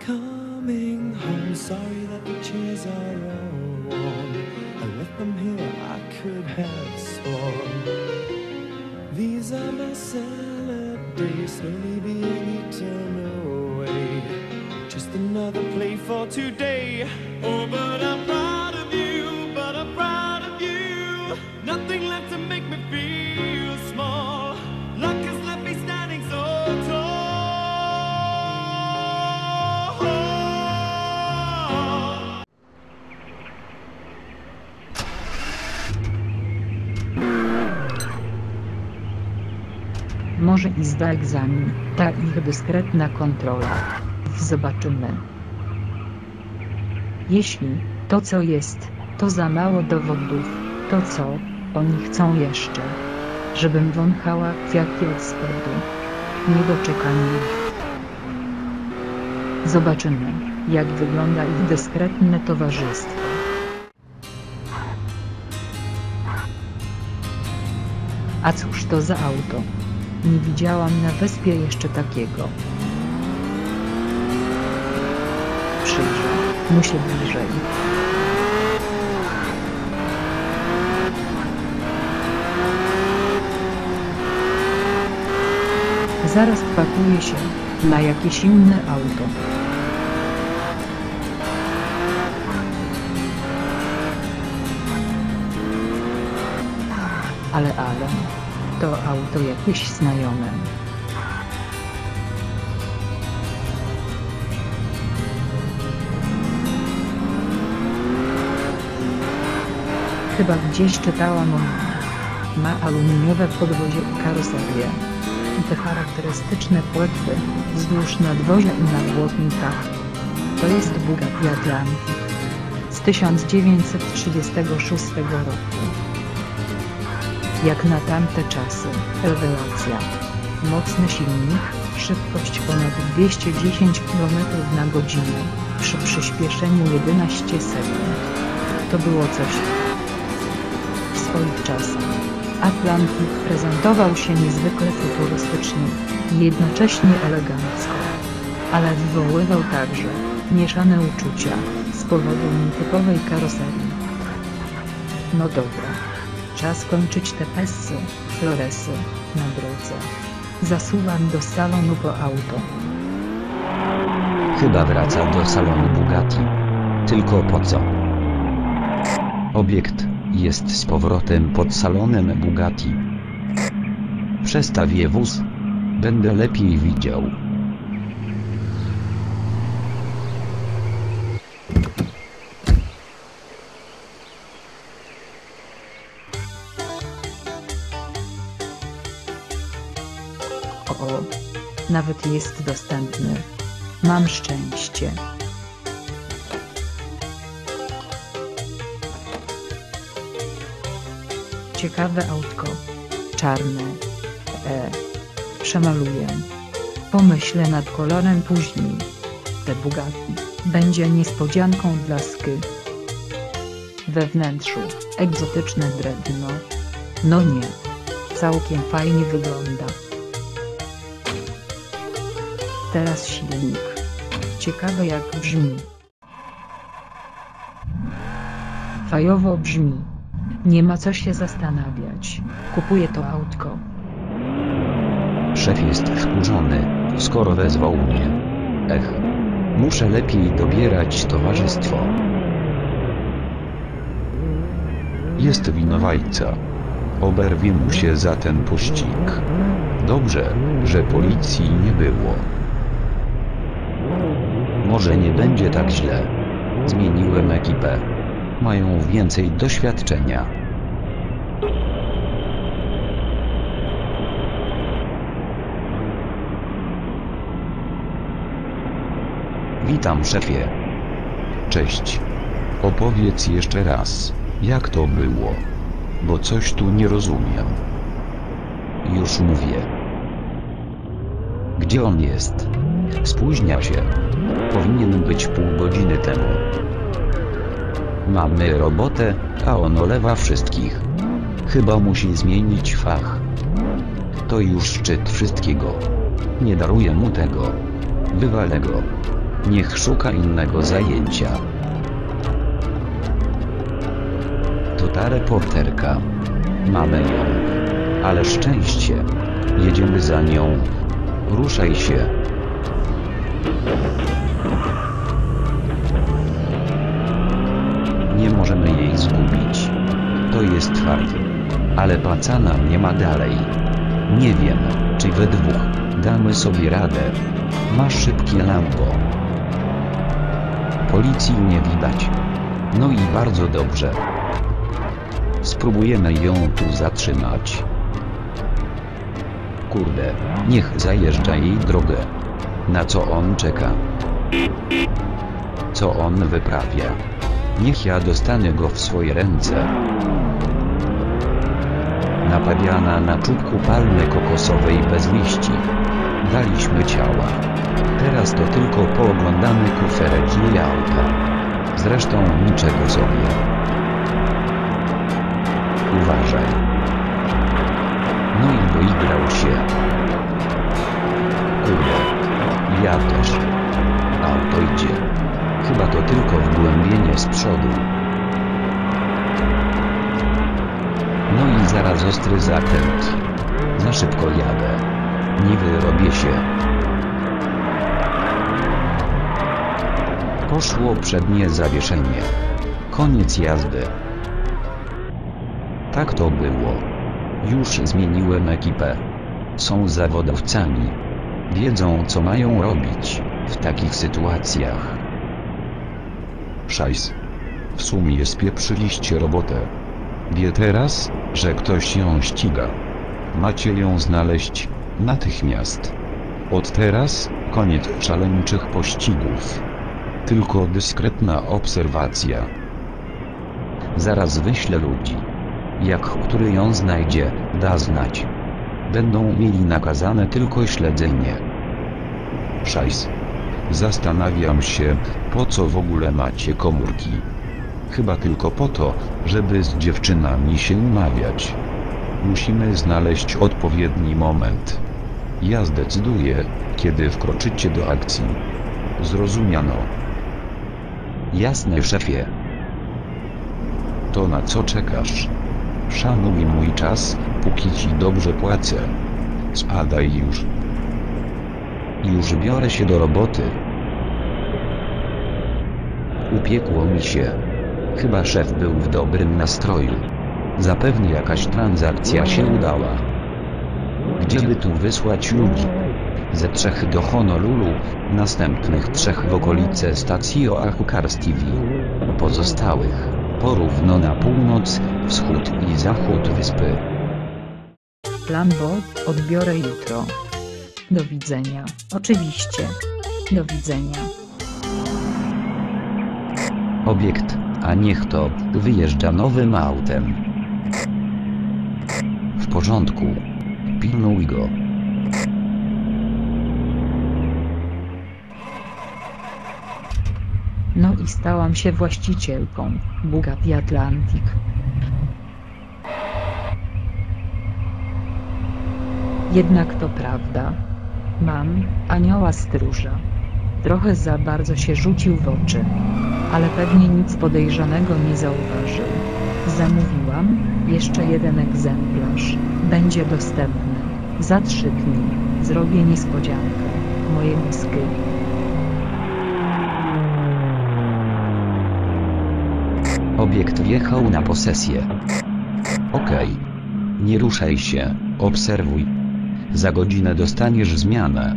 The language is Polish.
coming home. Sorry that the chairs are all worn. I left them here, I could have sworn. These are my salad days, slowly being eaten away. Just another play for today. Oh, but I'm Może i zda egzamin, ta ich dyskretna kontrola. Zobaczymy. Jeśli to co jest, to za mało dowodów, to co oni chcą jeszcze? Żebym wąchała kwiatki od spodu. Niedoczekanie ich. Zobaczymy, jak wygląda ich dyskretne towarzystwo. A cóż to za auto? Nie widziałam na wyspie jeszcze takiego. Przyjrzę mu się bliżej. Zaraz pakuje się na jakieś inne auto. Ale ale, to auto jakieś znajome. Chyba gdzieś czytałam o. Ma aluminiowe podwozie i karoserię. I te charakterystyczne płetwy wzdłuż nadwozia i na błotnikach. To jest Bugatti Atlantic z 1936 roku. Jak na tamte czasy, rewelacja. Mocny silnik, szybkość ponad 210 km na godzinę, przy przyspieszeniu 11 sekund. To było coś. W swoich czasach, Atlantic prezentował się niezwykle futurystycznie, jednocześnie elegancko. Ale wywoływał także mieszane uczucia, z powodu nietypowej karoserii. No dobra. Czas kończyć te pessy, floresy, na drodze. Zasuwam do salonu po auto. Chyba wraca do salonu Bugatti. Tylko po co? Obiekt jest z powrotem pod salonem Bugatti. Przestawię wóz. Będę lepiej widział. O. Nawet jest dostępny. Mam szczęście. Ciekawe autko. Czarne. E. Przemaluję. Pomyślę nad kolorem później. Te Bugatti będzie niespodzianką dla sky. We wnętrzu egzotyczne drewno. No nie. Całkiem fajnie wygląda. Teraz silnik. Ciekawe jak brzmi. Fajowo brzmi. Nie ma co się zastanawiać. Kupuję to autko. Szef jest wkurzony, skoro wezwał mnie. Ech. Muszę lepiej dobierać towarzystwo. Jest winowajca. Oberwie mu się za ten pościg. Dobrze, że policji nie było. Może nie będzie tak źle. Zmieniłem ekipę. Mają więcej doświadczenia. Witam szefie. Cześć. Opowiedz jeszcze raz, jak to było. Bo coś tu nie rozumiem. Już mówię. Gdzie on jest? Spóźnia się. Powinien być pół godziny temu. Mamy robotę, a on olewa wszystkich. Chyba musi zmienić fach. To już szczyt wszystkiego. Nie daruję mu tego. Wywalę go. Niech szuka innego zajęcia. To ta reporterka. Mamy ją. Ale szczęście. Jedziemy za nią. Ruszaj się. Nie możemy jej zgubić. To jest fakt. Ale pacana nie ma dalej. Nie wiem, czy we dwóch damy sobie radę. Ma szybkie lampo. Policji nie widać. No i bardzo dobrze. Spróbujemy ją tu zatrzymać. Kurde, niech zajeżdża jej drogę. Na co on czeka? Co on wyprawia? Niech ja dostanę go w swoje ręce. Napabiana na czubku palmy kokosowej bez liści. Daliśmy ciała. Teraz to tylko pooglądamy kuferek jej auta. Zresztą niczego sobie. Uważaj. No i doigrał się. Kurde. Ja też. Auto idzie. Chyba to tylko wgłębienie z przodu. No i zaraz ostry zakręt. Za szybko jadę. Nie wyrobię się. Poszło przednie zawieszenie. Koniec jazdy. Tak to było. Już zmieniłem ekipę. Są zawodowcami. Wiedzą co mają robić w takich sytuacjach. Szajs. W sumie spieprzyliście robotę. Wie teraz, że ktoś ją ściga. Macie ją znaleźć natychmiast. Od teraz koniec szaleńczych pościgów. Tylko dyskretna obserwacja. Zaraz wyślę ludzi. Jak który ją znajdzie, da znać. Będą mieli nakazane tylko śledzenie. Szajs. Zastanawiam się, po co w ogóle macie komórki. Chyba tylko po to, żeby z dziewczynami się umawiać. Musimy znaleźć odpowiedni moment. Ja zdecyduję, kiedy wkroczycie do akcji. Zrozumiano. Jasne szefie. To na co czekasz? Szanuj mój czas, póki ci dobrze płacę. Spadaj już. Już biorę się do roboty. Upiekło mi się. Chyba szef był w dobrym nastroju. Zapewne jakaś transakcja się udała. Gdzie by tu wysłać ludzi? Ze trzech do Honolulu, następnych trzech w okolice stacji Oahu Cars TV. Pozostałych, porówno na północ, wschód i zachód wyspy. Lambo, odbiorę jutro. Do widzenia. Oczywiście. Do widzenia. Obiekt, a niech to, wyjeżdża nowym autem. W porządku. Pilnuj go. No i stałam się właścicielką Bugatti Atlantic. Jednak to prawda. Mam anioła stróża. Trochę za bardzo się rzucił w oczy. Ale pewnie nic podejrzanego nie zauważył. Zamówiłam jeszcze jeden egzemplarz. Będzie dostępny. Za trzy dni. Zrobię niespodziankę. Moje misky. Obiekt wjechał na posesję. Okej. Nie ruszaj się, obserwuj. Za godzinę dostaniesz zmianę.